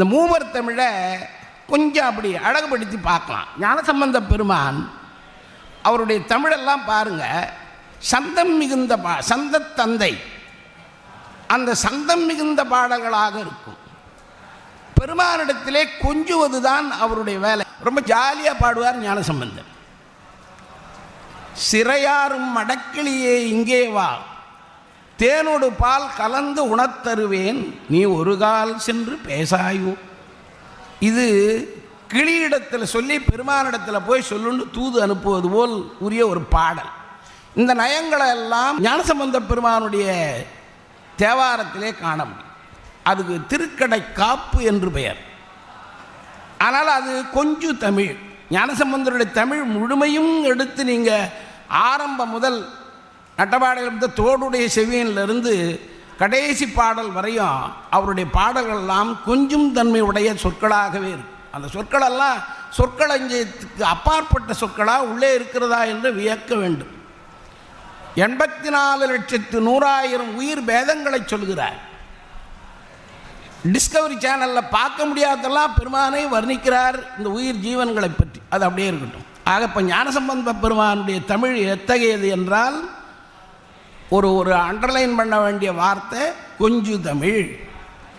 இந்த மூவர் தமிழை கொஞ்சம் அப்படி அழகுபடுத்தி பார்க்கலாம். ஞானசம்பந்த பெருமான் அவருடைய தமிழெல்லாம் பாருங்க. சந்தம் மிகுந்த பா சந்த தந்தை. அந்த சந்தம் மிகுந்த பாடல்களாக இருக்கும். பெருமானிடத்திலே கொஞ்சுவது தான் அவருடைய வேலை. ரொம்ப ஜாலியாக பாடுவார் ஞானசம்பந்தன். சிறையாரும் மடக்கிளியே இங்கே வா. தேனோடு பால் கலந்து உணத்தருவேன் நீ ஒரு கால் சென்று பேசாயோ. இது கிளியிடத்தில் சொல்லி பெருமானிடத்தில் போய் சொல்லுன்னு தூது அனுப்புவது போல் உரிய ஒரு பாடல். இந்த நயங்களை எல்லாம் ஞானசம்பந்த பெருமானுடைய தேவாரத்திலே காண முடியும். அதுக்கு திருக்கடை காப்பு என்று பெயர். ஆனால் அது கொஞ்சம் தமிழ். ஞானசம்பந்தருடைய தமிழ் முழுமையும் எடுத்து நீங்கள் ஆரம்பம் முதல் நட்டபாடையிலிருந்து தோடுடைய செவியனிலிருந்து கடைசி பாடல் வரையும் அவருடைய பாடல்கள் எல்லாம் கொஞ்சம் தன்மை உடைய சொற்களாகவே இருக்கும் அந்த சொற்களெல்லாம் சொற்களஞ்சியத்துக்கு அப்பாற்பட்ட சொற்களாக உள்ளே இருக்கிறதா என்று வியக்க வேண்டும். எண்பத்தி நாலு லட்சத்து நூறாயிரம் உயிர் பேதங்களை சொல்கிறார். டிஸ்கவரி சேனலில் பார்க்க முடியாதெல்லாம் பெருமானை வர்ணிக்கிறார் இந்த உயிர் ஜீவன்களை பற்றி. அது அப்படியே இருக்கட்டும். ஆக இப்போ ஞானசம்பந்த பெருமானுடைய தமிழ் எத்தகையது என்றால் ஒரு ஒரு அண்டர்லைன் பண்ண வேண்டிய வார்த்தை கொஞ்சு தமிழ்.